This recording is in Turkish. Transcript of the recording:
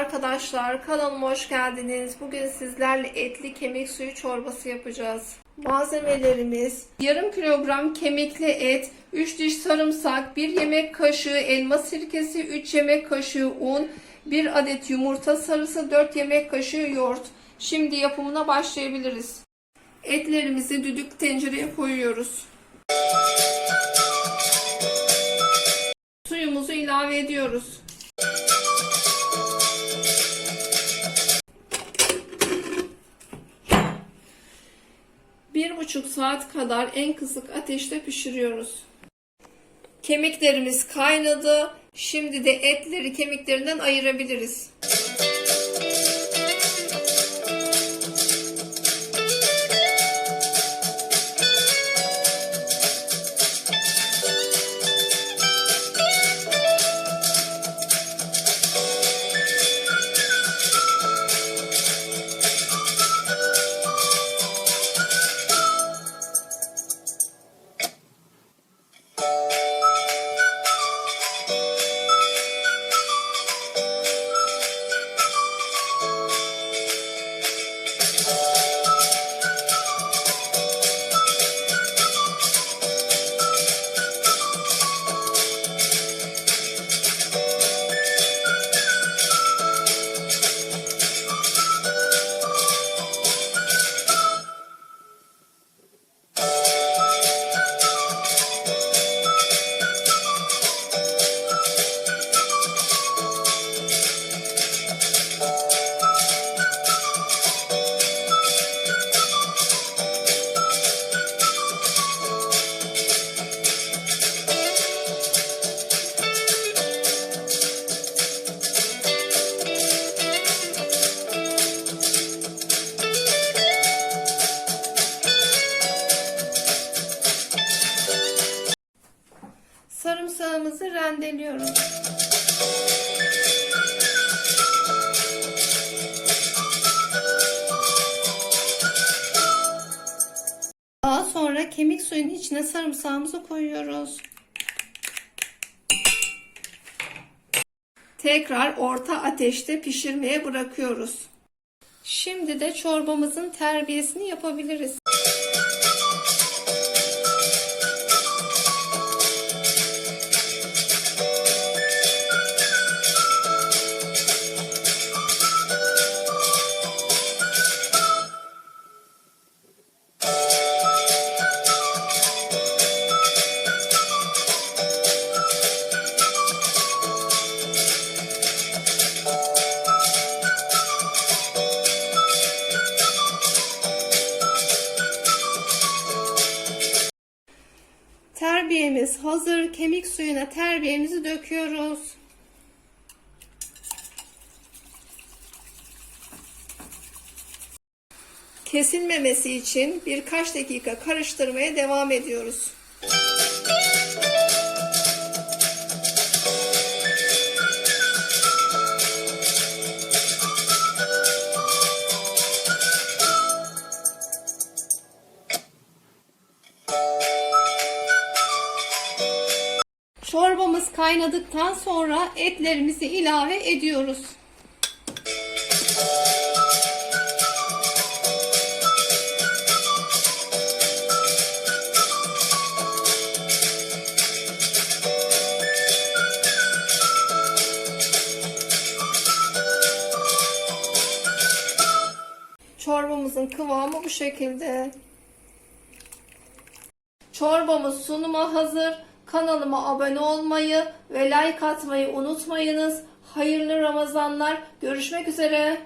arkadaşlar, kanalıma hoş geldiniz. Bugün sizlerle etli kemik suyu çorbası yapacağız. Malzemelerimiz yarım kilogram kemikli et, 3 diş sarımsak, 1 yemek kaşığı elma sirkesi, 3 yemek kaşığı un, 1 adet yumurta sarısı, 4 yemek kaşığı yoğurt. Şimdi yapımına başlayabiliriz. Etlerimizi düdük tencereye koyuyoruz. Suyumuzu ilave ediyoruz. Bir buçuk saat kadar en kısık ateşte pişiriyoruz. Kemiklerimiz kaynadı. Şimdi de etleri kemiklerinden ayırabiliriz. Sarımsağımızı rendeliyoruz. Daha sonra kemik suyun içine sarımsağımızı koyuyoruz. Tekrar orta ateşte pişirmeye bırakıyoruz. Şimdi de çorbamızın terbiyesini yapabiliriz. Terbiyemiz hazır. Kemik suyuna terbiyemizi döküyoruz. Kesilmemesi için birkaç dakika karıştırmaya devam ediyoruz. Çorbamız kaynadıktan sonra etlerimizi ilave ediyoruz. Çorbamızın kıvamı bu şekilde. Çorbamız sunuma hazır. Kanalıma abone olmayı ve like atmayı unutmayınız. Hayırlı Ramazanlar. Görüşmek üzere.